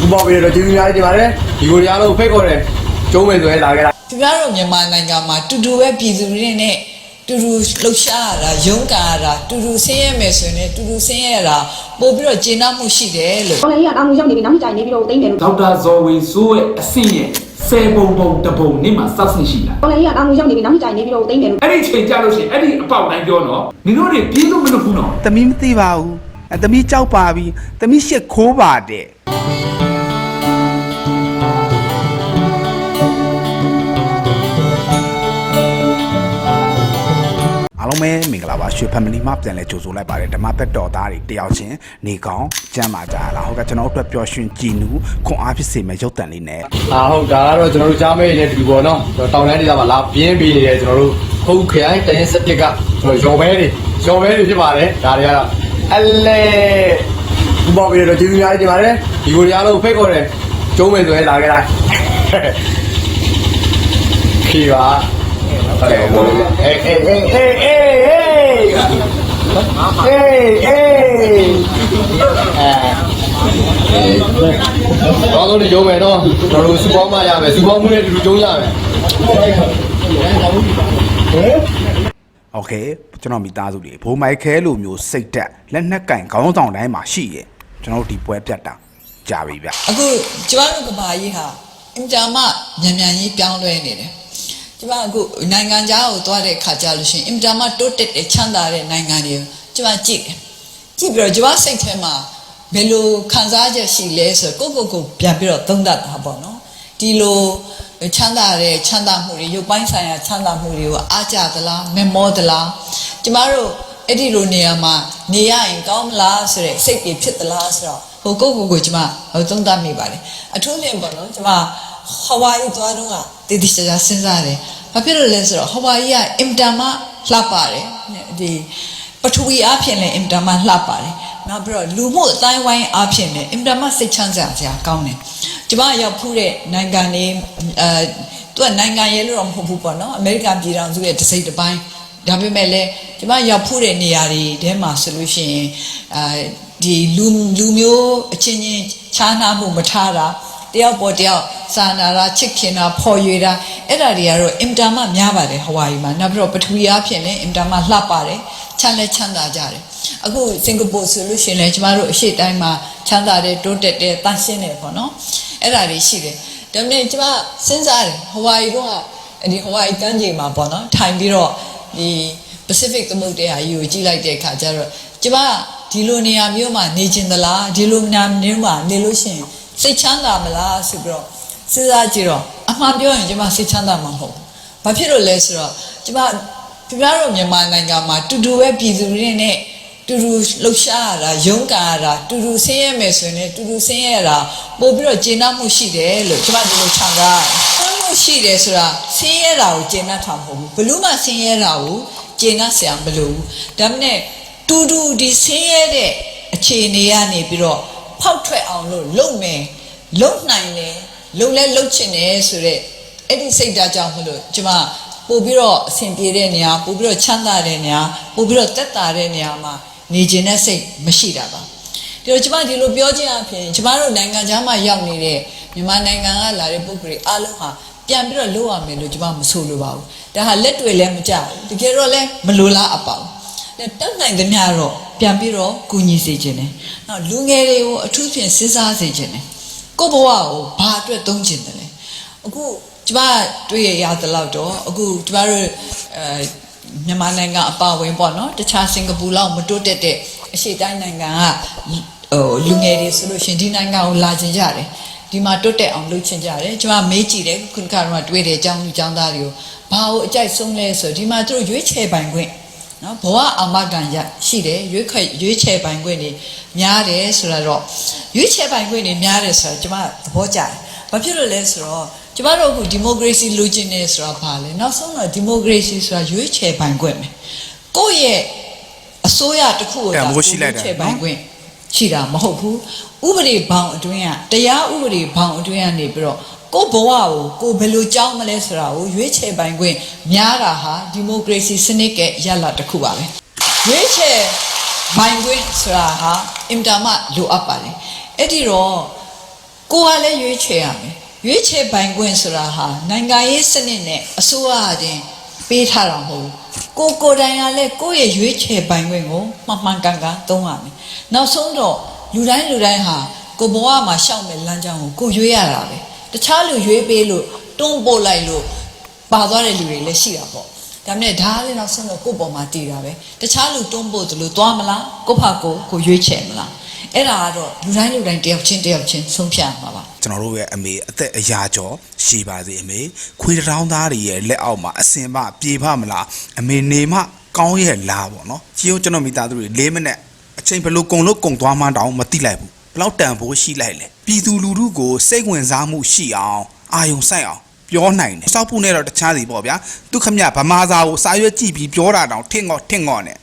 ပူပေါင်းပြီးတော့ကျေးဇူးများတင်ပါတယ်ဒီကိုတရားလုံးဖိတ်ခေါ်တယ်ကျုံးမယ်ဆိုရင်လာခဲ့တာသူများတို့မြန်မာနိုင်ငံမှာတူတူပဲပြည်သူတွေနဲ့တူတူလှုပ်ရှားရတာရုန်းကန်ရတာတူတူဆင်းရဲမယ်ဆိုရင်လည်းတူတူဆင်းရဲရတာပို့ပြီးတော့ကျေနပ်မှုရှိတယ်လို့တော်လည်းရတောင်းလို့ရောက်နေပြီနောက်နေ့ကျရင်နေပြီးတော့တိမ့်တယ်လို့ဒေါက်တာဇော်ဝေစိုးရဲ့အဆင့်ရဲ့ဆယ်ပုံပုံတစ်ပုံနေ့မှာစောက်ဆင်ရှိလာတော်လည်းရတောင်းလို့ရောက်နေပြီနောက်နေ့ကျရင်နေပြီးတော့တိမ့်တယ်လို့အဲ့ဒီချိန်ကြလို့ရှိရင်အဲ့ဒီအပေါက်တိုင်းပြောနော်နင်တို့တွေပြေးလို့မလုပ်ဘူးနော်သမီးမသိပါဘူးအဲသမီးကြောက်ပါပြီသမီးရှစ်ခိုးပါတဲ့ လုံးပဲမင်္ဂလာပါရွှေ family မှာပြန်လဲကြိုဆိုလိုက်ပါတယ်ဓမ္မသက်တော်သားတွေတယောက်ချင်းနေကောင်းကျမ်းမာကြလားဟုတ်ကဲ့ကျွန်တော်တို့အတွက်ပျော်ရွှင်ကြည်နူးခွန်အားဖြစ်စေမယ့်ရုပ်တံလေးနဲ့အာဟုတ်ဒါကတော့ကျွန်တော်တို့ကြားမဲနေတဲ့ဒီပေါ်နော်တောင်တန်းဒေသမှာလာပြင်းပေးနေတယ်ကျွန်တော်တို့ဟုတ်ခရိုင်တရင်စတစ်ကကျွန်တော်ရော်ဘဲတွေရော်ဘဲတွေဖြစ်ပါတယ်ဒါတွေကတော့အလဲပူပေါင်းပြီးတော့ကျေးဇူးများတင်ပါတယ်ဒီကိုတရားလုံးဖိတ်ခေါ်တယ်ကျုံးမယ်ဆိုရင်လာခဲ့တာခီပါ ဟုတ်တယ်အေးအေးအေးအေးအေးအေးအေးအေးအဲတော့တော့ရုံးမယ်တော့ကျွန်တော်တို့စူပေါင်းမရမယ်စူပေါင်းမှုနဲ့တူတူကျုံးရမယ် โอเคကျွန်တော်မိသားစုတွေဘိုးမိုက်ခဲလိုမျိုးစိတ်တက်လက်နက်ကင်ခေါင်းဆောင်တိုင်းမှာရှိရဲ့ကျွန်တော်တို့ဒီပွဲပြတ်တာကြာပြီဗျ အခုကျမတို့ကဘာကြီးဟာအင်တာမမြန်မြန်ကြီးပြောင်းလဲနေတယ် ကျမအခုနိုင်ငံခြားကိုသွားတဲ့ခါကြလို့ရှိရင်အင်တာမတိုးတက်တဲ့ချမ်းသာတဲ့နိုင်ငံတွေကိုကျမကြည့်တယ်ကြည့်ပြီးတော့ကျမစိတ်ထဲမှာဘယ်လိုခံစားချက်ရှိလဲဆိုတော့ကိုယ့်ကိုယ်ကိုပြန်ပြီးတော့သုံးသပ်တာပေါ့နော်ဒီလိုချမ်းသာတဲ့ချမ်းသာမှုတွေရုပ်ပိုင်းဆိုင်ရာချမ်းသာမှုတွေကိုအားကြသလားမမောသလားကျမတို့အဲ့ဒီလိုနေရာမှာနေရရင်ကောင်းမလားဆိုတဲ့စိတ်တွေဖြစ်သလားဆိုတော့ဟိုကိုယ့်ကိုယ်ကိုကျမဟိုသုံးသပ်မိပါတယ်အထူးသဖြင့်ပေါ့နော်ကျမ ဟဝိုင်သွားတော့ကတည်တည်ချာချာစဉ်းစားတယ်ဘာဖြစ်လို့လဲဆိုတော့ဟဝိုင်ကအင်တာမလှပတယ်ဒီပထဝီအဖြစ်လည်းအင်တာမလှပါတယ်နောက်ပြီးတော့လူမှုအတိုင်းဝိုင်းအဖြစ်လည်းအင်တာမစိတ်ချမ်းသာစရာကောင်းတယ်ကျမရောက်ဖူးတဲ့နိုင်ငံတွေအဲသူကနိုင်ငံရဲလို့တော့မဟုတ်ဘူးပေါ့နော်အမေရိကန်ပြည်ထောင်စုရဲ့တစ်စိတ်တစ်ပိုင်းဒါပေမဲ့လည်းကျမရောက်ဖူးတဲ့နေရာတွေထဲမှာဆိုလို့ရှိရင်အဲဒီလူလူမျိုးအချင်းချင်းခြားနာမှုမထားတာ တယောက်ပေါ်တယောက်စာနာတာချစ်ခင်တာဖော်ရွေတာအဲ့ဒါတွေကတော့အင်တာမများပါတယ်ဟဝါရီမှာနောက်ပြီးတော့ပထဝီအားဖြင့်လည်းအင်တာမလှပတယ်ချမ်းလည်းချမ်းသာကြတယ်အခုစင်ကာပူဆိုလို့ရှိရင်လည်းကျမတို့အရှိတိုင်းမှာချမ်းသာတယ်တိုးတက်တယ်တန့်ရှင်းတယ်ပေါ့နော်အဲ့ဒါတွေရှိတယ်ဒါပေမဲ့ကျမစဉ်းစားတယ်ဟဝါရီတော့ဒီဟဝါရီကမ်းခြေမှာပေါ့နော်ထိုင်ပြီးတော့ဒီ Pacific သမုဒ္ဒရာကြီးကိုကြည့်လိုက်တဲ့အခါကျတော့ကျမဒီလိုနေရာမျိုးမှာနေကျင်သလားဒီလိုနေရာမျိုးမှာနေလို့ရှိရင် စိတ်ချမ်းသာမလားဆိုပြီးတော့စဉ်းစားကြည့်တော့အမှန်ပြောရင်ကျမစိတ်ချမ်းသာမှာမဟုတ်ဘူး။ဘာဖြစ်လို့လဲဆိုတော့ကျမပြပြတော့မြန်မာနိုင်ငံမှာတူတူပဲပြည်သူတွေနဲ့တူတူလှုပ်ရှားရတာရုန်းကန်ရတာတူတူဆင်းရဲမယ်ဆိုရင်လည်းတူတူဆင်းရဲရတာပို့ပြီးတော့ကျေနပ်မှုရှိတယ်လို့ကျမဒီလိုခြံထားရတယ်။ကျေနပ်မှုရှိတယ်ဆိုတာဆင်းရဲတာကိုကျေနပ်တာမဟုတ်ဘူး။ဘလို့မှဆင်းရဲတာကိုကျေနပ်စရာမလိုဘူး။ဒါပေမဲ့တူတူဒီဆင်းရဲတဲ့အခြေအနေကနေပြီးတော့ ဖောက်ထွက်အောင်လို့လုပ်မယ်လုပ်နိုင်တယ်လုပ်လဲလုပ်ချင်တယ်ဆိုတော့အဲ့ဒီစိတ်ဓာတ်ကြောင့်မလို့ကျမပို့ပြီးတော့အဆင်ပြေတဲ့နေရာပို့ပြီးတော့ချမ်းသာတဲ့နေရာပို့ပြီးတော့တက်တာတဲ့နေရာမှာနေခြင်းနဲ့စိတ်မရှိတာပါဒီတော့ကျမဒီလိုပြောခြင်းအပြင်ကျမတို့နိုင်ငံခြားမှာရောက်နေတဲ့မြန်မာနိုင်ငံကလာတဲ့ပုဂ္ဂိုလ်တွေအားလုံးဟာပြန်ပြီးတော့လုပ်ရမယ်လို့ကျမမဆိုလိုပါဘူးဒါဟာလက်တွေလည်းမကြဘူးတကယ်တော့လည်းမလိုလားအပ်ပါဘူး တဲ့တက်နိုင်သမျှတော့ပြန်ပြီးတော့ကူညီစေခြင်းတယ်နောက်လူငယ်တွေကိုအထူးဖြင့်စဉ်းစားစေခြင်းတယ်ကိုယ့်ဘဝကိုဘာအတွက်သုံးခြင်းတယ်လဲအခုကျမတွေ့ရရသလောက်တော့အခုကျမတို့အဲမြန်မာနိုင်ငံအပါအဝင်ပေါ့နော်တခြားစင်ကာပူလောက်မတိုးတက်တဲ့အရှေ့တိုင်းနိုင်ငံကဟိုလူငယ်တွေဆိုလို့ရှရင်ဒီနိုင်ငံကိုလာကျင်ကြတယ်ဒီမှာတိုးတက်အောင်လုပ်ချင်ကြတယ်ကျွန်မမေးကြည့်တယ်ခုနကတော့တွေ့တယ်အကြောင်းလူအကြောင်းသားတွေကိုဘာကိုအကြိုက်ဆုံးလဲဆိုဒီမှာသူတို့ရွေးချယ်ပိုင်ခွင့် နော်ဘဝအာမခံရရှိတယ်ရွေးခွက်ရွေးချယ်ပိုင်ခွင့်တွေများတယ်ဆိုတော့ရွေးချယ်ပိုင်ခွင့်တွေများတယ်ဆိုတော့ကျွန်မသဘောကျတယ်ဘာဖြစ်လို့လဲဆိုတော့ကျမတို့အခုဒီမိုကရေစီလိုချင်နေဆိုတာဘာလဲနောက်ဆုံးတော့ဒီမိုကရေစီဆိုတာရွေးချယ်ပိုင်ခွင့်ပဲကိုယ့်ရဲ့အစိုးရတစ်ခုကိုတန်ဖိုးရှိလိုက်တာရွေးချယ်ပိုင်ခွင့်ရှိတာမဟုတ်ဘူးဥပဒေဘောင်အတွင်းကတရားဥပဒေဘောင်အတွင်းကနေပြီးတော့ ကိုယ့်ဘဝကိုကိုယ်ဘယ်လိုကြောင်းမလဲဆိုတာကိုရွေးချယ်ပိုင်ခွင့်များတာဟာဒီမိုကရေစီစနစ်ကရလဒ်တစ်ခုပါပဲရွေးချယ်ပိုင်ခွင့်ဆိုတာဟာအင်တာမလိုအပ်ပါတယ်အဲ့ဒီတော့ကိုကလည်းရွေးချယ်ရမယ်ရွေးချယ်ပိုင်ခွင့်ဆိုတာဟာနိုင်ငံရေးစနစ်နဲ့အစိုးရအချင်းပေးထားတာမဟုတ်ဘူးကိုကိုယ်တိုင်ကလည်းကိုယ့်ရဲ့ရွေးချယ်ပိုင်ခွင့်ကိုမှန်မှန်ကန်ကန်သုံးရမယ်နောက်ဆုံးတော့လူတိုင်းလူတိုင်းဟာကိုဘဝမှာရှောက်မဲ့လမ်းကြောင်းကိုကိုရွေးရတာပဲ တခြားလူရွေးပေးလို့တွန်းပို့လိုက်လို့ပါသွားတဲ့လူတွေလည်းရှိတာပေါ့ဒါမဲ့ဒါလည်းနောက်ဆုံးတော့ကိုယ့်ပေါ်မှာတည်တာပဲတခြားလူတွန်းပို့သလိုသွားမလားကိုယ့်ဖာကိုယ်ကိုရွေးချယ်မလားအဲ့ဒါကတော့လူတိုင်းလူတိုင်းတယောက်ချင်းတယောက်ချင်းဆုံးဖြတ်မှာပါကျွန်တော်တို့ရဲ့အမေအသက်အရာကျော်ရှိပါစေအမေခွေးတောင်းသားတွေရဲ့လက်အောက်မှာအစင်မပြေဖမလားအမေနေမကောင်းရဲ့လားပေါ့နော်ကြီးအောင်ကျွန်တော်မိသားစုတွေ၄မိနစ်အချိန်ဘယ်လိုကုံလို့ကုံသွားမှန်းတောင်မသိလိုက်ဘူးဘ လောက်တန်ဖိုးရှိလိုက်လဲပြည်သူလူထုကိုစိတ်ဝင်စားမှုရှိအောင်အာယုံဆိုင်အောင်ပြောနိုင်တယ်စောက်ဖို့နဲ့တော့တခြားစီပေါ့ဗျာသူခမဗမာစာကိုစာရွက်ကြည့်ပြီးပြောတာတောင်ထင့်ငေါ့ထင့်ငေါ့နဲ့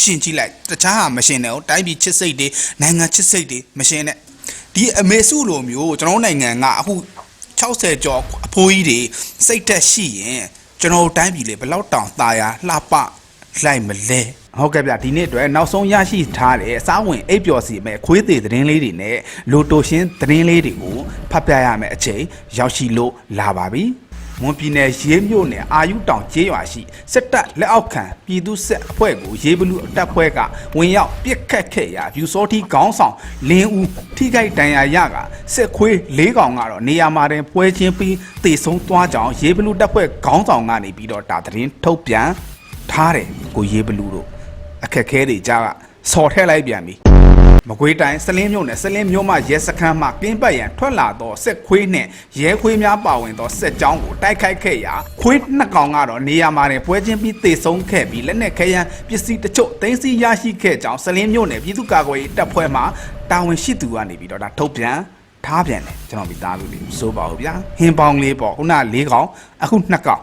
ရှင်ကြည့်လိုက်တခြားဟာမရှင်နဲ့ဟိုတိုင်းပြည်ချစ်စိတ်တွေနိုင်ငံချစ်စိတ်တွေမရှင်နဲ့ဒီအမေစုလိုမျိုးကျွန်တော်တို့နိုင်ငံကအခု60ကျော်အဖိုးကြီးတွေစိတ်သက်ရှိရင်ကျွန်တော်တို့တိုင်းပြည်လေဘယ်လောက်တောင်ตาရလှပလိုက်မလဲ ဟုတ်ကဲ့ဗျဒီနေ့အတွက်နောက်ဆုံးရရှိထားတဲ့စားဝင်အိပ်ပျော်စီမဲ့ခွေးသေးသတင်းလေးတွေနဲ့လိုတိုရှင်းသတင်းလေးတွေကိုဖတ်ပြရမယ့်အချိန်ရောက်ရှိလို့လာပါပြီမွန်ပြည်နယ်ရေးမြို့နယ်အာယုတောင်ကျေးရွာရှိစစ်တပ်လက်အောက်ခံပြည်သူစစ်အဖွဲ့ကိုရေးဘလူတပ်ဖွဲ့ကဝင်ရောက်ပစ်ခတ်ခဲ့ရာဖြူစောတိခေါင်းဆောင်လင်းဦးထိခိုက်ဒဏ်ရာရကစစ်ခွေး၄កောင်ကတော့နေရာမှာတင်ပွဲချင်းပြီးတေဆုံးသွားကြောင်းရေးဘလူတပ်ဖွဲ့ခေါင်းဆောင်ကနေပြီးတော့ဒါသတင်းထုတ်ပြန်ထားတယ်ကိုရေးဘလူတို့ အခက်ခဲတွေကြားကစော်ထဲလိုက်ပြန်ပြီမကွေးတိုင်းစလင်းမြို့နယ်စလင်းမြို့မှရဲစခန်းမှကင်းပတ်ရန်ထွက်လာသောစစ်ခွေးနှင့်ရဲခွေးများပါဝင်သောစစ်ကြောင်းကိုတိုက်ခိုက်ခဲ့ရာခွေးနှစ်ကောင်ကတော့နေရာမှာတင်ပွဲချင်းပြီးတေဆုံးခဲ့ပြီးလက်နက်ခဲယမ်းပစ္စည်းတချို့သိမ်းဆည်းရရှိခဲ့ကြောင်းစလင်းမြို့နယ်ပြည်သူ့ကာကွယ်ရေးတပ်ဖွဲ့မှတာဝန်ရှိသူကနေပြီးတော့ဒါထုတ်ပြန်ထားပြန်တယ်ကျွန်တော်မိသားစုလေးစိုးပါဦးဗျာဟင်းပေါင်းလေးပေါ့ခုန၄ကောင်အခုနှစ်ကောင်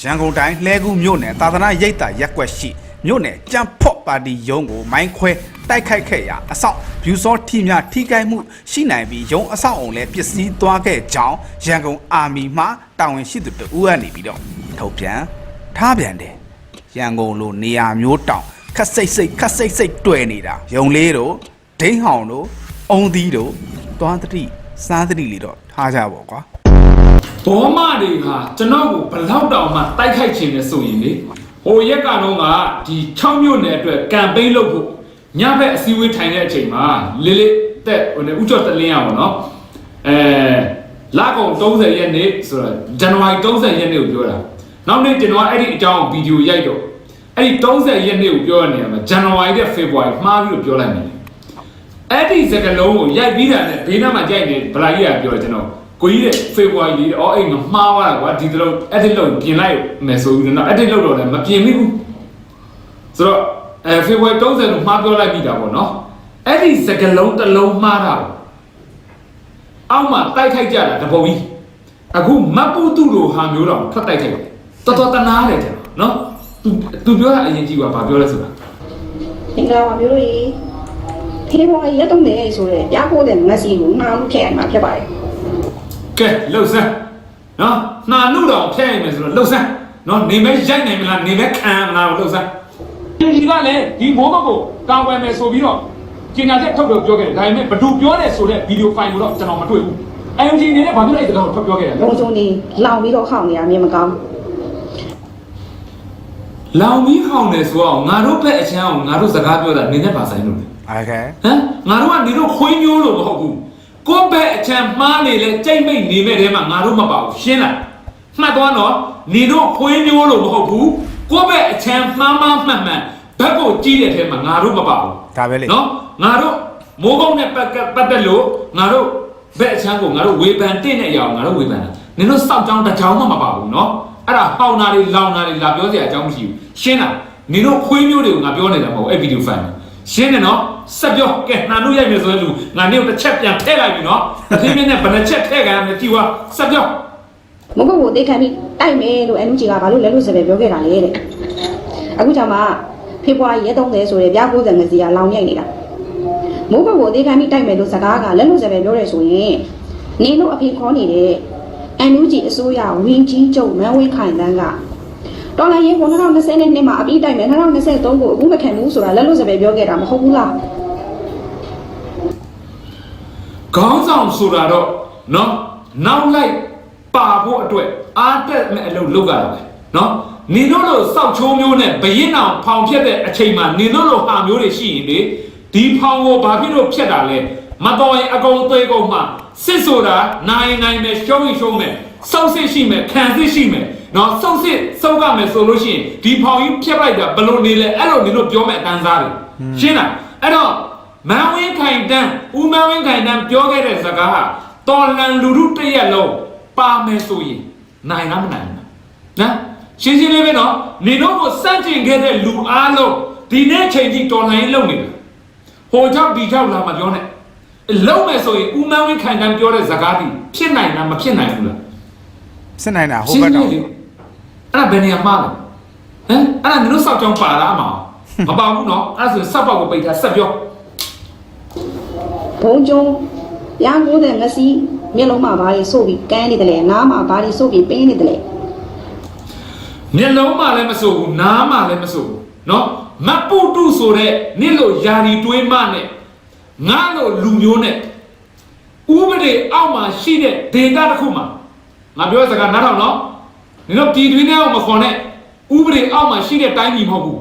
ရန်ကုန်တိုင်းလှဲကူးမြို့နယ်သာသနာရိပ်သာရက်ကွက်ရှိ မြို့နယ်ကြံဖော့ပါတီရုံးကိုမိုင်းခွဲတိုက်ခိုက်ခဲ့ရာအဆောက်ဗျူစောထီများထိခိုက်မှုရှိနိုင်ပြီးရုံးအဆောက်အုံလည်းပစ္စည်းသွားခဲ့ကြောင်းရန်ကုန်အာမီမှတာဝန်ရှိသူတဦးကနေပြီးတော့ထုတ်ပြန်ထားပြန်တယ်ရန်ကုန်လိုနေရာမျိုးတောင်ခက်စိတ်စိတ်ခက်စိတ်စိတ်တွေ့နေတာရုံလေးတို့ဒိန်းဟောင်တို့အုံသီးတို့သွားတတိစားတတိလေးတော့ထားကြပါကွာဘောမတွေဟာကျွန်တော်ကိုဘလောက်တောင်မှတိုက်ခိုက်ခြင်းနဲ့ဆိုရင်လေ ဟိုရက်ကတော့ကဒီ6မြို့နယ်အတွက်ကမ်ပိန်းလုပ်ဖို့ညဘက်အစည်းအဝေးထိုင်တဲ့အချိန်မှာလေးလေးတက်ဟိုနေဥကျော်တလင်းရပါတော့အဲလာကုန်30ရက်နေ့ဆိုတော့ဇန်နဝါရီ30ရက်နေ့ကိုပြောတာနောက်နေ့ကျွန်တော်အဲ့ဒီအကြောင်းဗီဒီယိုရိုက်တော့အဲ့ဒီ30ရက်နေ့ကိုပြောရနေမှာဇန်နဝါရီနဲ့ဖေဖော်ဝါရီမှားပြီးတော့ပြောလိုက်မယ်အဲ့ဒီစကလုံးကိုရိုက်ပြီးတာနဲ့ဘေးနားမှာကြိုက်နေဗလာကြီးကပြောကျွန်တော် ကိုကြီးတဲ့ဖေဖော်ဝါရီလေးအော်အိမ်မမှားသွားတာကွာဒီတလုံးအဲ့ဒီလုံးပြင်လိုက်မယ်ဆိုပြီးတော့အဲ့ဒီလုံးတော့လည်းမပြင်မိဘူးဆိုတော့အဲဖေဖော်ဝါရီ30လို့မှားပြောလိုက်ပြီးတာပေါ့နော်အဲ့ဒီစကလုံးတစ်လုံးမှားတာကိုအောက်မှာတိုက်ခိုက်ကြတာတပုံကြီးအခုမတ်ပုတုလိုဟာမျိုးတော့ထွက်တိုက်ခိုက်တယ်တော်တော်တနာတယ်တဲ့နော်သူသူပြောတာအရင်ကြည့်ပါဘာပြောလဲဆိုတာမင်္ဂလာပါမျိုးတို့ရေဖေဖော်ဝါရီရက်တော့နေဆိုရဲပြားဖို့တဲ့ငစီကိုနှာမှုခဲ့ရမှာဖြစ်ပါတယ် ကဲလှုပ်ဆန်းနော်နှာနုတော်ဖျက်ရမယ်ဆိုတော့လှုပ်ဆန်းနော်နေမဲရိုက်နိုင်မလားနေမဲခံမလားလှုပ်ဆန်းဒီကလည်းဒီမိုးဘက်ကိုကာဝယ်မယ်ဆိုပြီးတော့ကျင်ညာချက်ထုတ်လို့ပြောခဲ့တယ်ဒါပေမဲ့ဘသူပြောတယ်ဆိုတဲ့ဗီဒီယိုဖိုင်ကိုတော့ကျွန်တော်မတွေ့ဘူး MG အနေနဲ့ဘာဖြစ်လဲအဲ့ဒါကိုထွက်ပြောခဲ့တယ်လဲ လုံးစုံနေလောင်ပြီးတော့ခောက်နေတာမြင်မကောင်း လောင်မီးဟောင်းတယ်ဆိုတော့ငါတို့ဘက်အချမ်းအောင်ငါတို့စကားပြောတာနေနဲ့ပါဆိုင်လို့လေ โอเค ဟမ်ငါတို့ကနေတော့ခွေးမျိုးလို့မဟုတ်ဘူး ကိုယ့်ဘက်အချမ်းမှားနေလဲကြိတ်မိတ်နေမဲ့တဲမှာငါတို့မပါဘူးရှင်းလားမှတ်သွားတော့နေတော့ခွေးမျိုးလို့မဟုတ်ဘူးကိုယ့်ဘက်အချမ်းမှားမှားမှတ်မှန်ဘက်ကိုကြည့်တဲ့ထဲမှာငါတို့မပါဘူးဒါပဲလေနော်ငါတို့မိုးကုန်းနဲ့ပတ်သက်ပတ်သက်လို့ငါတို့ဘက်အချမ်းကိုငါတို့ဝေဖန်တင့်တဲ့အရာကိုငါတို့ဝေဖန်တာနင်တို့စောက်ကြောင်းတစ်ကြောင်းမှမပါဘူးနော်အဲ့ဒါဟောင်းတာတွေလောင်တာတွေလာပြောစရာအကြောင်းမရှိဘူးရှင်းလားနင်တို့ခွေးမျိုးတွေကိုငါပြောနေတာမဟုတ်ဘူးအဲ့ဗီဒီယိုဖိုင်မှာ ရှင်းတယ်နော်ဆက်ပြောကဲနှာတို့ရိုက်မယ်ဆိုတဲ့လူငါနေကိုတစ်ချက်ပြန်ထည့်လိုက်ပြီနော်အသိမင်းနဲ့ဘယ်နှချက်ထည့်ကြရမလဲကြည့်ွားဆက်ပြောမဟုတ်ဘူးတိတ်ခံပြီးတိုက်မယ်လို့ NUG ကဘာလို့လဲလို့စပယ်ပြောခဲ့တာလေတဲ့အခုကြောင့်မှဖေဖော်ဝါရီရက်30ဆိုရဲပြားဖို့တဲ့ငစီကလောင်ရိုက်နေတာမိုးဘက်ကိုအသေးခံပြီးတိုက်မယ်လို့စကားကလက်လို့စပယ်ပြောတယ်ဆိုရင်နင်းတို့အဖေခေါ်နေတဲ့ NUG အစိုးရဝင်းကြီးချုပ်မန်းဝင်းခိုင်တန်းက တော်လိုင်းရင်2020နှစ်မှာအပြီးတိုက်မယ်2023ကိုအခုမခံဘူးဆိုတာလက်လို့စပယ်ပြောခဲ့တာမဟုတ်ဘူးလားခေါင်းဆောင်ဆိုတာတော့နော်နောက်လိုက်ပါဖို့အတွက်အားတက်မဲ့အလုပ်လုပ်ရတာပဲနော်နင်တို့လိုစောက်ချိုးမျိုးနဲ့ဘရင်အောင်ဖောင်ဖြတ်တဲ့အချိန်မှာနင်တို့လိုဟာမျိုးတွေရှိရင်လေဒီဖောင်ကိုဘာဖြစ်လို့ဖြတ်တာလဲမတော်ရင်အကုန်သွေးကုန်မှစစ်ဆိုတာနိုင်နိုင်မယ်ရှုံးရင်ရှုံးမယ်စောက်စစ်ရှိမယ်ခံစစ်ရှိမယ် နော်စောက်စစ်စောက်ကမယ်ဆိုလို့ရှိရင်ဒီဖောင်ကြီးဖြတ်လိုက်တာဘယ်လိုနေလဲအဲ့လိုနင်တို့ပြောမဲ့အတန်းစားတွေရှင်းလားအဲ့တော့မန်ဝင်းခိုင်တန်းဦးမန်ဝင်းခိုင်တန်းပြောခဲ့တဲ့စကားဟာတော်လန်လူလူတစ်ရက်လုံးပါမယ်ဆိုရင်နိုင်လားမနိုင်ဘူးနော်ရှင်းရှင်းလေးပဲနော်နေတော့ကိုစန့်ကျင်ခဲ့တဲ့လူအားလုံးဒီနေ့ချိန်ကြီးတော်လှန်ရေးလုပ်နေတာဟိုကြောင့်ဒီကြောင့်လာမပြောနဲ့လုံးမယ်ဆိုရင်ဦးမန်ဝင်းခိုင်တန်းပြောတဲ့စကားဒီဖြစ်နိုင်လားမဖြစ်နိုင်ဘူးလားစစ်နိုင်တာဟိုဘက်တော့ အဲ့ဒါဘယ်နေရာမှားလဲဟမ်အဲ့ဒါငါတို့စောက်ချောင်းပါတာအမအောင်မပါဘူးနော်အဲ့ဒါဆိုစက်ပေါက်ကိုပိတ်ထားဆက်ပြောဘုံကျုံရန်ကိုတဲ့ငစီမျက်လုံးမှာဘာတွေဆို့ပြီးကန်းနေတယ်လဲနားမှာဘာတွေဆို့ပြီးပင်းနေတယ်လဲမျက်လုံးမှာလည်းမဆို့ဘူးနားမှာလည်းမဆို့ဘူးနော်မပုတုဆိုတဲ့နင့်လိုယာရီတွေးမနဲ့ငါလိုလူမျိုးနဲ့ဥပဒေအောက်မှာရှိတဲ့ဒေတာတစ်ခုမှာငါပြောစကားနားထောင်နော် နင်တို့ပြည်တွင်းထဲအောင်မခေါ်နဲ့ဥပဒေအောက်မှာရှိတဲ့တိုင်းပြည်မဟုတ်ဘူး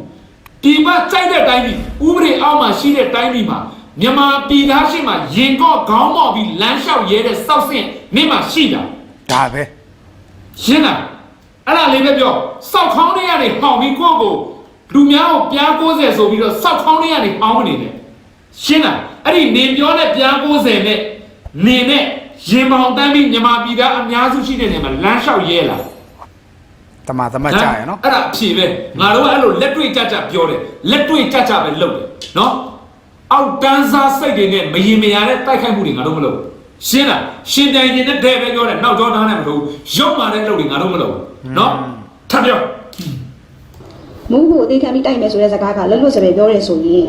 ပြည်ပကြိုက်တဲ့တိုင်းပြည်ဥပဒေအောက်မှာရှိတဲ့တိုင်းပြည်မှာမြန်မာပြည်သားရှိမှရင်ကော့ခေါင်းမော့ပြီးလမ်းလျှောက်ရဲတဲ့စောက်ဆင့်နေ့မှာရှိတာဒါပဲရှင်းလားအဲ့ဒါလေးပဲပြောစောက်ခေါင်းတွေကနေဟောင်းပြီးကိုယ့်ကိုလူများကိုပြား90ဆိုပြီးတော့စောက်ခေါင်းတွေကနေဟောင်းမနေနဲ့ရှင်းလားအဲ့ဒီနေပြောတဲ့ပြား90နဲ့နေနဲ့ရင်ပေါင်တန်းပြီးမြမာပြည်သားအများစုရှိတဲ့နေရာမှာလမ်းလျှောက်ရဲလာ တမတမကြရနော်အဲ့ဒါအဖြေပဲငါတို့ကအဲ့လိုလက်တွေ့ကြကြပြောတယ်လက်တွေ့ကြကြပဲလုပ်တယ်နော်အောက်တန်းစားစိတ်တွေနဲ့မရင်မရတဲ့တိုက်ခိုက်မှုတွေငါတို့မလုပ်ဘူးရှင်းလားရှင်းတိုင်ရင်နဲ့တဲ့ပဲပြောတယ်နောက်ကျောသားနဲ့မလုပ်ဘူးရုပ်မာတဲ့လုပ်တွေငါတို့မလုပ်ဘူးနော်ထပ်ပြောမူးကိုအသေးခံပြီးတိုက်မယ်ဆိုတဲ့စကားကလွတ်လွတ်စပယ်ပြောရဲဆိုရင်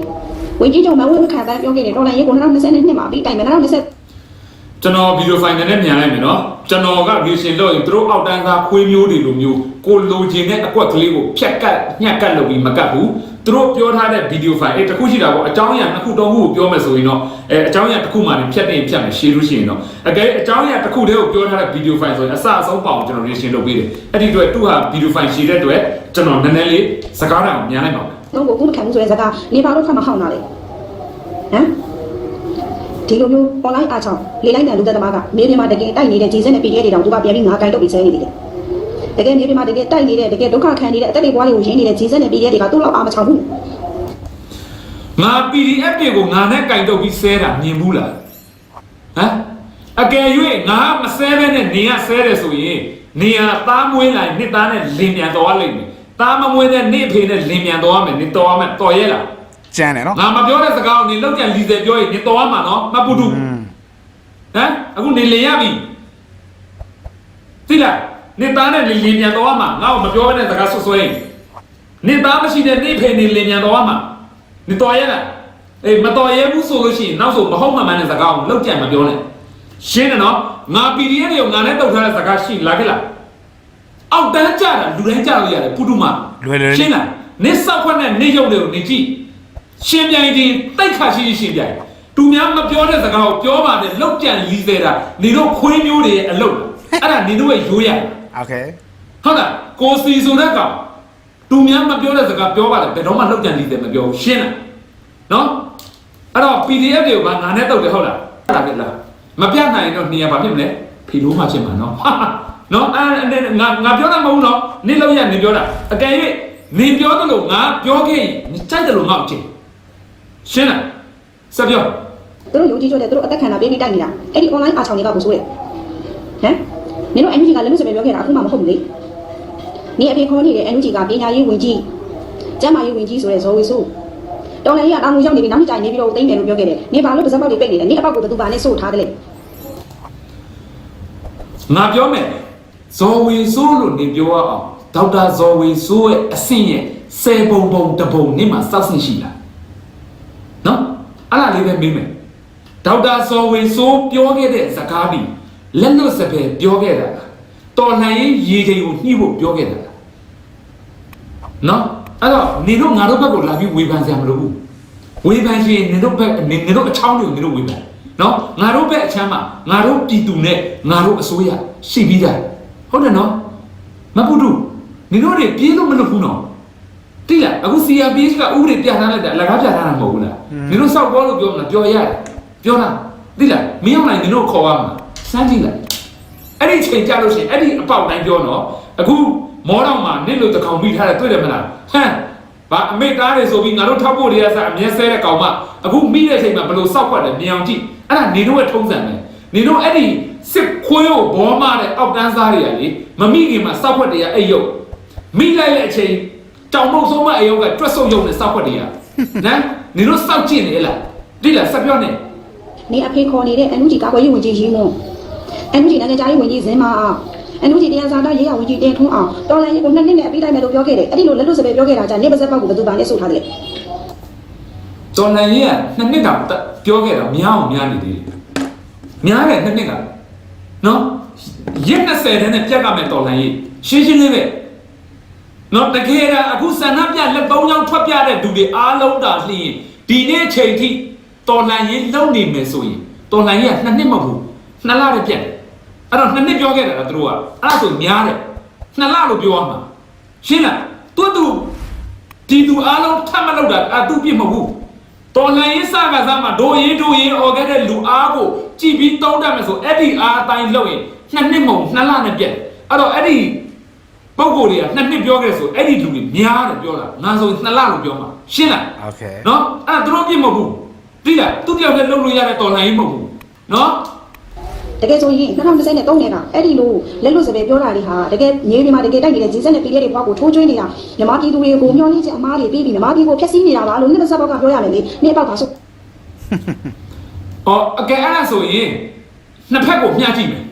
ဝင်းကြီးချုပ်မဝင်းခါတန်းပြောခဲ့တယ်တော်လိုင်းရေးကို2022မှာပြီးတိုက်မယ်2020ကျွန်တော်ဗီဒီယိုဖိုင်နယ်နဲ့မြန်လိုက်မယ်နော်ကျွန်တော်ကဗီရှင်လို့ရင်သူတို့အောက်တန်းသားခွေးမျိုးတွေလိုမျိုး ကိုလိုချင်တဲ့အကွက်ကလေးကိုဖြတ်ကတ်ညှက်ကတ်လုပ်ပြီးမကတ်ဘူးသူတို့ပြောထားတဲ့ဗီဒီယိုဖိုင်အဲတစ်ခုရှိတာပေါ့အကြောင်းအရာနှစ်ခုသုံးခုကိုပြောမယ်ဆိုရင်တော့အဲအကြောင်းအရာတစ်ခုမှနေဖြတ်နေဖြတ်မယ်ရှင်းလို့ရှိရင်တော့အကယ်အကြောင်းအရာတစ်ခုတည်းကိုပြောထားတဲ့ဗီဒီယိုဖိုင်ဆိုရင်အစအဆုံးပေါအောင်ကျွန်တော်ရေရှင်းလုပ်ပေးတယ်အဲ့ဒီအတွက်သူ့ဟာဗီဒီယိုဖိုင်ရှင်းတဲ့အတွက်ကျွန်တော်နည်းနည်းလေးစကားတောင်မြန်လိုက်ပါမယ်တော့ကိုခုမခံဘူးဆိုတဲ့စကားနေပါလို့ခတ်မဟောင်းတာလေဟမ်ဒီလိုမျိုး online အားချောင်းလေလိုက်တဲ့လူသက်သမားကမြေပြင်မှာတကယ်တိုက်နေတဲ့ဂျေဇက်နဲ့ PDF တွေတောင်သူကပြန်ပြီးငါကင်တော့ပြီးဆဲနေတယ် တကယ်မြေပြင်မှာတကယ်တိုက်နေတဲ့တကယ်ဒုက္ခခံနေတဲ့အသက်တွေဘွားတွေကိုရင်းနေတဲ့ဂျေဇက်နဲ့ PDF တွေကသူ့လောက်အားမချောင်းဘူးငါ PDF တွေကိုငါနဲ့ကင်တော့ပြီးဆဲတာမြင်ဘူးလားဟမ်အကယ်၍ငါမဆဲဘဲနဲ့နေရဆဲတယ်ဆိုရင်နေရသားမွေးလိုက်နှစ်သားနဲ့လင်မြန်တော်လိမ့်မယ်သားမမွေးတဲ့နေ့ဖေနဲ့လင်မြန်တော်ရမယ်နေတော်ရမယ်တော်ရဲလားကြမ်းတယ်နော်ငါမပြောတဲ့စကားကိုနေလောက်ကြံလီစယ်ပြောရင်နေတော်ရမှာနော်မပူတူဟမ်အခုနေလင်ရပြီသိလား နေသားနဲ့လင်မြန်တော်ရမှာငါ့ကိုမပြောဘဲနဲ့စကားဆွဆွဲရင်နေသားမရှိတဲ့နေ့ဖေနေလင်မြန်တော်ရမှာ你တော်ရဲလားအေးမတော်ရဲဘူးဆိုလို့ရှိရင်နောက်ဆိုမဟုတ်မှန်မှန်တဲ့စကားကိုလောက်ကြံမပြောနဲ့ရှင်းတယ်နော်ငါ PDF တွေကိုငါနဲ့တုတ်ထားတဲ့စကားရှိလာခဲ့လားအောက်တန်းကြတာလူတိုင်းကြလို့ရတယ်ပုထုမလွယ်လွယ်ရှင်းလားနေစောက်ခွက်နဲ့နေရုပ်တွေကိုနေကြည့်ရှင်းပြိုင်ချင်းတိုက်ခါရှိရှိရှင်းပြိုင်သူများမပြောတဲ့စကားကိုပြောပါနဲ့လောက်ကြံလီးစေတာနေတော့ခွေးမျိုးတွေရဲ့အလုပ်အဲ့ဒါနေတော့ရဲ့ရိုးရတယ် โอเค ဟုတ်လားကိုစီဆိုတဲ့ကောင်သူများမပြောတဲ့စကားပြောပါလေဘယ်တော့မှလောက်ကြံလီးတယ်မပြောဘူးရှင်းလားနော်အဲ့တော့ PDF တွေကိုကငါနဲ့တုတ်တယ်ဟုတ်လားအဲ့ဒါပဲလားမပြနိုင်ရင်တော့နေရာဘာဖြစ်မလဲဖီလို့မှဖြစ်မှာနော်နော်အဲ့ငါငါပြောတာမဟုတ်ဘူးနော်နေလို့ရနေပြောတာအကယ်၍နေပြောတယ်လို့ငါပြောခဲ့ရင်ကြိုက်တယ်လို့ငါ့ကိုချင်းရှင်းလားဆက်ပြော သူတို့ယုံကြည်ကြတယ်သူတို့အသက်ခံတာပေးပြီးတိုက်နေတာအဲ့ဒီ online အားချောင်းတွေကဘူးဆိုတယ်ဟမ် နင်တို့ NUG ကလည်းမစပယ်ပြောခဲ့တာအခုမှမဟုတ်ဘူးလေနေအဖေခေါ်နေတဲ့ NUG ကပညာရေးဝင်ကြီးကျန်းမာရေးဝင်ကြီးဆိုတဲ့ဇော်ဝေဆိုတော်လည်းရတောင်ကိုရောက်နေပြီနောက်ကြိုင်နေပြီးတော့တိမ့်တယ်လို့ပြောခဲ့တယ်နေဘာလို့ပါစပ်ပေါက်တွေပိတ်နေလဲနေအပေါက်ကိုဘယ်သူပါနဲ့စို့ထားတယ်လေငါပြောမယ်ဇော်ဝေဆိုးလို့နေပြောရအောင်ဒေါက်တာဇော်ဝေဆိုးရဲ့အဆင့်ရဲ့ဆယ်ပုံပုံတစ်ပုံနေမှာစောက်ဆင့်ရှိလားနော်အဲ့ဒါလေးပဲမေးမယ်ဒေါက်တာဇော်ဝေဆိုးပြောခဲ့တဲ့စကားပြီး လက်လွတ်စပယ်ပြောခဲ့တာလားတော်လှန်ရေးရေချိန်ကိုညှိဖို့ပြောခဲ့တာလားနော်အဲ့တော့နေတို့ငါတို့ဘက်ကိုလာပြီးဝေဖန်စရာမလိုဘူးဝေဖန်ရှင်နေတို့ဘက်နေနေတို့အချောင်းတွေကိုနေတို့ဝေဖန်နော်ငါတို့ဘက်အချမ်းမှာငါတို့ပြည်သူနဲ့ငါတို့အစိုးရရှိပြီးသားဟုတ်တယ်နော်မပုတုနင်တို့တွေပြေးလို့မလုပ်ဘူးနော်တိလားအခု CRPH ကဥပဒေပြဋ္ဌာန်းလိုက်တာအလကားပြဋ္ဌာန်းတာမဟုတ်ဘူးလားနင်တို့စောက်ပေါ်လို့ပြောမလားပြောရတယ်ပြောတာတိလားမင်းအောင်နိုင်နင်တို့ခေါ်ရမှာ စမ်းကြည့်လိုက်အဲ့ဒီချိန်ကြလို့ရှိရင်အဲ့ဒီအပေါက်တိုင်းပြောနော်အခုမောတော့မှာနင့်လို့တကောင်ပြီးထားတယ်တွေ့တယ်မလားဟမ်ဘာအမေကားတွေဆိုပြီးငါတို့ထောက်ဖို့တွေကစအမြဲဆဲတဲ့ကောင်မအခုမိတဲ့ချိန်မှာဘယ်လိုစောက်ခွက်တယ်မြင်အောင်ကြည့်အဲ့ဒါနေတို့ရဲ့ထုံးစံပဲနေတို့အဲ့ဒီစစ်ခွေးကိုဘောမတဲ့အောက်တန်းစားတွေကလေမမိခင်မှာစောက်ခွက်တွေကအဲ့ရုပ်မိလိုက်တဲ့အချိန်တောင်မုတ်ဆုံးမအယုတ်ကတွက်ဆုပ်ရုပ်နဲ့စောက်ခွက်တွေကနော်နေတို့စောက်ကြည့်နေလားဒီလားဆက်ပြောနေနေအဖေခေါ်နေတဲ့ NUG ကာကွယ်ရေးဝန်ကြီးရင်းမွန် NUG နိုင်ငံခြားရေးဝန်ကြီးဇင်မာအောင် NUG တရားစာတရေးရဝန်ကြီးတင်ထွန်းအောင်တော်လိုင်းရေးကိုနှစ်နှစ်နဲ့အပြီးတိုင်းမယ်လို့ပြောခဲ့တယ်အဲ့ဒီလိုလက်လွတ်စပယ်ပြောခဲ့တာကြာနေပါစက်ပေါက်ကိုဘယ်သူပါလဲဆိုထားတယ်တော်လန်ကြီးကနှစ်နှစ်တောင်တက်ပြောခဲ့တာများအောင်များနေသေးတယ်များတယ်နှစ်နှစ်ကနော်ရက်20တန်းနဲ့ပြတ်ကမယ်တော်လန်ကြီးရှင်းရှင်းလေးပဲနော်တကယ်တော့အခုဆန္ဒပြလက်သုံးချောင်းထွက်ပြတဲ့သူတွေအားလုံးတာလျှင်ဒီနေ့ချိန်ထိတော်လန်ကြီးလုံနေမယ်ဆိုရင်တော်လန်ကြီးကနှစ်နှစ်မဟုတ်ဘူး နှစ်လပဲပြတ်တယ်အဲ့တော့နှစ်နှစ်ပြောခဲ့တာကသူတို့ကအဲ့ဒါဆိုများတယ်နှစ်လလို့ပြောရမှာရှင်းလားသူသူဒီသူအားလုံးထပ်မလုပ်တာအတူပြစ်မဟုတ်ဘူး တော်လှန်ရေးစကားစားမှာဒိုရင်ဒိုရင်អော်ခဲ့တဲ့လူအားကိုကြည်ပြီးတောင်းတတ်မယ်ဆိုအဲ့ဒီအားအတိုင်းလုပ်ရင်နှစ်နှစ်မုံနှစ်လနဲ့ပြည့်အဲ့တော့အဲ့ဒီပုံကိုယ်တွေကနှစ်နှစ်ပြောခဲ့ဆိုအဲ့ဒီလူတွေများတယ်ပြောတာငါဆိုနှစ်လလို့ပြောမှာရှင်းလား โอเค နော်အဲ့ဒါသူတို့ပြစ်မဟုတ်ဘူးသိလားသူတယောက်တည်းလုပ်လို့ရတဲ့တော်လှန်ရေးမဟုတ်ဘူးနော် တကယ်ဆိုရင်2023နဲ့3နဲ့ကအဲ့ဒီလိုလက်လွတ်စပယ်ပြောတာတွေဟာတကယ်မြေပြင်မှာတကယ်တိုက်နေတဲ့ဂျင်းဆက်နဲ့ PDF တွေဘွားကိုထိုးကျွင်းနေတာမြမပြည်သူတွေကိုမျောနှင်းချက်အမားတွေပြီးပြီးမြမပြည်ကိုဖျက်ဆီးနေတာလားလို့နှစ်ပါးစက်ပေါက်ကပြောရမယ်လေနေ့ပေါက်ပါဆိုအော်အကယ်အဲ့ဒါဆိုရင်နှစ်ဖက်ကိုမျှကြည့်မယ်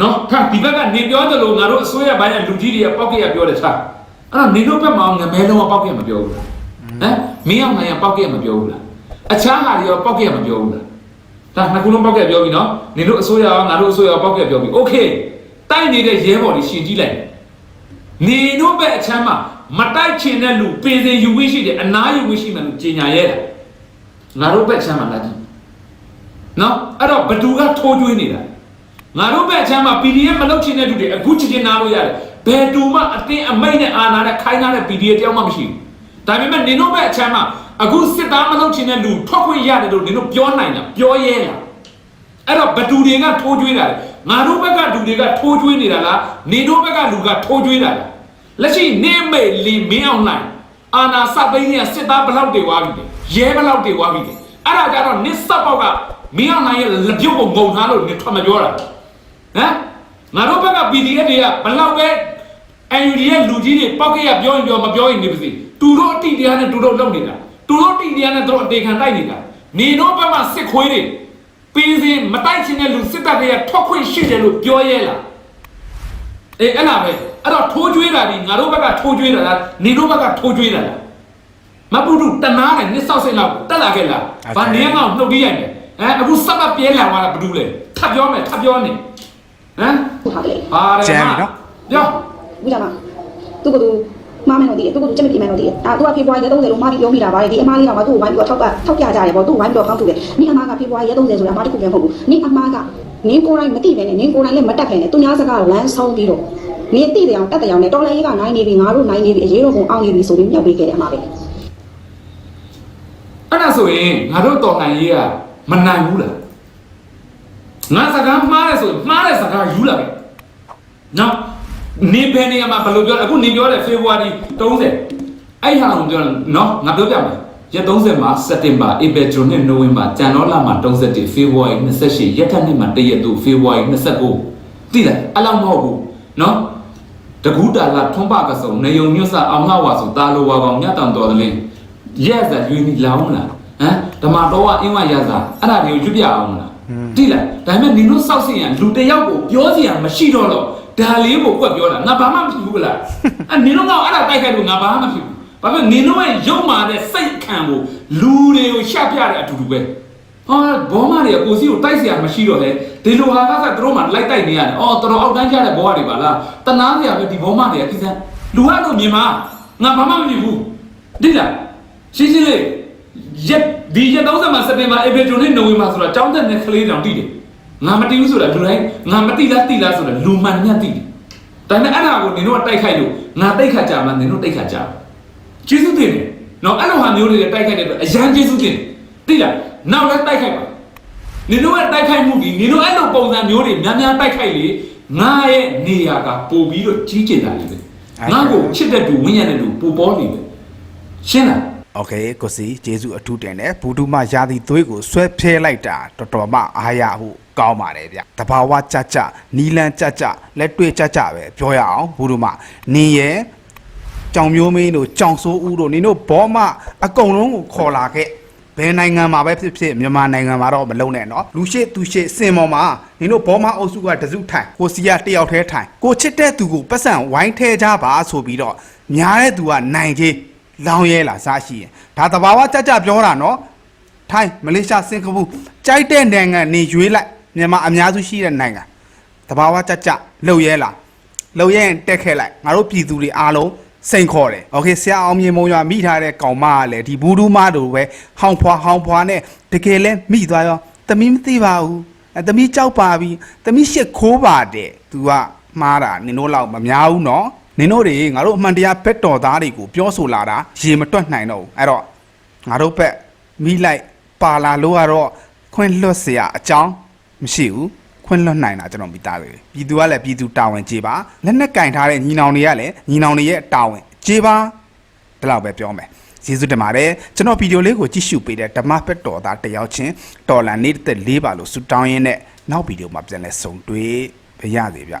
နော်ဟာဒီဘက်ကနေပြောသလိုငါတို့အစိုးရပိုင်းကလူကြီးတွေကပောက်ကရပြောတယ်ထားအဲ့တော့နေတို့ဘက်မှာငမဲလုံးကပောက်ကရမပြောဘူးလားဟမ်မင်းအောင်နိုင်ကပောက်ကရမပြောဘူးလားအခြားဟာတွေရောပောက်ကရမပြောဘူးလား ဒါနှစ်ခုလုံးပောက်ကရပြောပြီနော်နေတို့အစိုးရရောငါတို့အစိုးရရောပောက်ကရပြောပြီโอเคတိုက်နေတဲ့ရဲဘော်တွေရှင်ကြည့်လိုက်နေတို့ဘက်အချမ်းမှာမတိုက်ချင်တဲ့လူပင်စင်ယူဝိရှိတယ်အနာယူဝိရှိမှလို့ကြီးညာရဲတာငါတို့ဘက်အချမ်းမှာလာကြည့် နော်အဲ့တော့ဘသူကထိုးကျွေးနေတာငါတို့ဘက်အချမ်းမှာ PDF မလုပ်ချင်တဲ့လူတွေအခုချစ်ချင်းနားလို့ရတယ်ဘယ်သူမှအတင်းအမိတ်နဲ့အာဏာနဲ့ခိုင်းထားတဲ့ PDF တယောက်မှမရှိဘူးဒါပေမဲ့နင်တို့ဘက်အချမ်းမှာ အခုစစ်သားမလုပ်ချင်တဲ့လူထွက်ခွင့်ရတယ်လို့နင်တို့ပြောနိုင်လားပြောရဲလားအဲ့တော့ဘသူတွေကထိုးကျွေးတာလဲငါတို့ဘက်ကလူတွေကထိုးကျွေးနေတာလားနေတို့ဘက်ကလူကထိုးကျွေးတာလားလက်ရှိနေမေလီမင်းအောင်နိုင်အာနာစပိန်းကစစ်သားဘလောက်တွေဝါပြီလဲရဲဘလောက်တွေဝါပြီလဲအဲ့ဒါကြတော့နစ်စပ်ပေါက်ကမင်းအောင်နိုင်ရဲ့လက်ပြုတ်ကိုငုံထားလို့နင်ထွက်မပြောတာဟမ်ငါတို့ဘက်က PDF တွေကဘလောက်ပဲ NUD ရဲ့လူကြီးတွေပောက်ကရပြောရင်ပြောမပြောရင်နေပါစေသူတို့အတိတရားနဲ့သူတို့လုပ်နေတာ သူတို့အတိတရားနဲ့သူတို့အတေခံတိုက်နေတာနေတို့ဘက်မှာစစ်ခွေးတွေပြီးစင်မတိုက်ချင်တဲ့လူစစ်တပ်တွေကထွက်ခွင့်ရှိတယ်လို့ပြောရဲလားအေးအဲ့လားပဲအဲ့တော့ထိုးကျွေးတာဒီငါတို့ဘက်ကထိုးကျွေးတာလားနေတို့ဘက်ကထိုးကျွေးတာလားမပုတုတနာနဲ့နှစ်ဆောက်စိတ်လောက်တက်လာခဲ့လားဗာနေငေါ့နှုတ်ပြီးရိုက်တယ်ဟမ်အခုစက်မပြဲလာသွားတာဘာလို့လဲထပ်ပြောမယ်ထပ်ပြောနေဟမ်ဟုတ်ပါလေဟာတယ်ကျန်ပြီမနော်ပြောဘူးကြမှာသူကသူ မားမယ်လို့တည်တယ်သူကသူချက်မပြေမယ်လို့တည်တယ်အာသူကဖေဖော်ဝါရီ30လို့မားပြီးပြောမိတာပါလေဒီအမားလေးတော့မှသူ့ကိုဝိုင်းပြီးတော့ထောက်ကထောက်ပြကြတယ်ပေါ့သူ့ကိုဝိုင်းပြီးတော့ဖောက်ထုတ်တယ်နင်အမားကဖေဖော်ဝါရီ30ဆိုတာအမားတစ်ခုပြန်မဟုတ်ဘူးနင်အမားကနင်ကိုယ်တိုင်မသိပဲနဲ့နင်ကိုယ်တိုင်လည်းမတက်ခင်နဲ့သူများစကားလမ်းဆုံးပြီးတော့နင်သိတယ်အောင်တက်တယ်အောင်နဲ့တော်လည်းကြီးကနိုင်နေပြီငါတို့နိုင်နေပြီအရေးတော်ပုံအောင်နေပြီဆိုပြီးမြောက်ပေးခဲ့တယ်အမားပဲအဲ့ဒါဆိုရင်ငါတို့တော်နိုင်ရေးကမနိုင်ဘူးလားငါစကားမှားတယ်ဆိုရင်မှားတဲ့စကားယူလာပဲနော် နေဘယ်နေရာမှာဘယ်လိုပြောလဲအခုနေပြောတယ်ဖေဖော်ဝါရီ30အဲ့ဟာကိုပြောနော်ငါပြောပြမယ်ရက်30မှာစက်တင်ဘာဧပြီဇွန်နဲ့နိုဝင်ဘာဇန်နဝါရီမှာ31ဖေဖော်ဝါရီ28ရက်ထက်နေ့မှာတရက်သူဖေဖော်ဝါရီ29သိလားအဲ့လောက်မဟုတ်ဘူးနော်တကူတာလာထွန်းပကစုံနေယုံညွတ်စအောင်ငါဝါဆိုတာလိုဝါကောင်မြတ်တန်တော်တလင်းရက်စရွေးနီလောင်းမလားဟမ်ဓမ္မတော်ကအင်းဝရစာအဲ့ဒါတွေကိုကျွပြအောင်မလားတိလားဒါပေမဲ့နင်တို့စောက်စင်ရလူတစ်ယောက်ကိုပြောစရာမရှိတော့တော့ ဒါလေးကိုကွက်ပြောတာငါဘာမှမဖြစ်ဘူးကလားအဲ့နင်တို့ကအဲ့ဒါတိုက်ခိုက်လို့ငါဘာမှမဖြစ်ဘူးဘာဖြစ်နင်တို့ရဲ့ရုံမာတဲ့စိတ်ခံကိုလူတွေကိုရှာပြတဲ့အတူတူပဲ ဟာဘောမတွေကကိုစီကိုတိုက်เสียမရှိတော့လေဒီလိုဟာကစားသူတို့မှလိုက်တိုက်နေရတယ်။အော်တော်တော်အောက်တန်းကျတဲ့ဘောတွေပါလား။တနာเสียပဲဒီဘောမတွေကကိစ္စလူကတော့မြင်မှာငါဘာမှမမြင်ဘူး။ဒီလားရှင်းရှင်းလေး ရက်ဒီရက်30မှာစက်တင်ဘာဧပြီဇွန်နဲ့နိုဝင်ဘာဆိုတာចောင်းသက်နဲ့ကလေးတောင်တည်တယ် ငါမတည်ဘူးဆိုတာလူတိုင်းငါမတည်လားတည်လားဆိုတာလူမှန်မြတ်တည်တယ်ဒါပေမဲ့အဲ့ဒါကိုနင်တို့ကတိုက်ခိုက်လို့ငါတိုက်ခတ်ကြမှာနင်တို့တိုက်ခတ်ကြမှာကျေးဇူးတင်တယ်နော်အဲ့လိုဟာမျိုးတွေတိုက်ခိုက်တဲ့အတွက်အရန်ကျေးဇူးတင်တယ်သိလားနောက်လည်းတိုက်ခိုက်ပါနင်တို့ရဲ့တိုက်ခိုက်မှုဒီနင်တို့အဲ့လိုပုံစံမျိုးတွေများများတိုက်ခိုက်လေငါရဲ့နေရာကပို့ပြီးတော့ကြီးကျယ်တာလေပဲငါ့ကိုချစ်တဲ့သူဝိညာဉ်တဲ့သူပို့ပေါ်နေပဲရှင်းလား โอเคကိုစီဂျေစုအထူးတင်တယ်ဘူဒူမရာသီသွေးကိုဆွဲဖဲလိုက်တာတော်တော်မှအားရဖို့ ကောင်းပါတယ်ဗျတဘာဝကြကြနီလန်ကြကြလက်တွေ့ကြကြပဲပြောရအောင်ဘူဒူမနင်းရဲ့ကြောင်မျိုးမင်းတို့ကြောင်စိုးဦးတို့နင်တို့ဘောမအကုန်လုံးကိုခေါ်လာခဲ့ဘယ်နိုင်ငံမှာပဲဖြစ်ဖြစ်မြန်မာနိုင်ငံမှာတော့မလုံးနဲ့နော်လူရှိသူရှိစင်ပေါ်မှာနင်တို့ဘောမအုပ်စုကတစုထိုင်ကိုစီကတယောက်တည်းထိုင်ကိုချစ်တဲ့သူကိုပတ်စံဝိုင်းထဲကြပါဆိုပြီးတော့ညားတဲ့သူကနိုင်ကြီးလောင်းရဲလားစားရှိရင်ဒါတဘာဝကြကြပြောတာနော်ထိုင်းမလေးရှားစင်ကာပူကြိုက်တဲ့နိုင်ငံနေရွေးလိုက် မြန်မာအများစုရှိတဲ့နိုင်ငံတဘာဝကြကြလှုပ်ရဲလားလှုပ်ရဲရင်တက်ခဲ့လိုက်ငါတို့ပြည်သူတွေအားလုံးစိန်ခေါ်တယ်โอเคဆရာအောင်မြေမုံရွာမိထားတဲ့ကောင်မကလည်းဒီဘူးဒူးမတို့ပဲဟောင်ဖွာဟောင်ဖွာနဲ့တကယ်လဲမိသွားရောသမီးမသိပါဘူးအဲသမီးကြောက်ပါပြီသမီးရှစ်ခိုးပါတဲ့ तू ကမှားတာနင်တို့လောက်မများဘူးနော် နင်တို့တွေငါတို့အမှန်တရားဘက်တော်သားတွေကိုပြောဆိုလာတာရေမတွက်နိုင်တော့ဘူးအဲ့တော့ငါတို့ဘက်မိလိုက်ပါလာလို့ကတော့ခွင့်လွတ်เสียအကြောင်း မရှိဘူးခွင့်လွှတ်နိုင်တာကျွန်တော်မိသားစုပြည်သူကလည်းပြည်သူတာဝန်ကျေပါလက်နက်ကင်ထားတဲ့ညီနောင်တွေကလည်းညီနောင်တွေရဲ့တာဝန်ကျေပါဒါလောက်ပဲပြောမယ်ယေရှုတင်ပါတယ်ကျွန်တော်ဗီဒီယိုလေးကိုကြည့်ရှုပေးတဲ့ဓမ္မဘက်တော်သားတယောက်ချင်းတော်လန်နေ့သက်လေးပါလို့ဆူတောင်းရင်းနဲ့နောက်ဗီဒီယိုမှာပြန်လည်ဆုံတွေ့ရရစေဗျ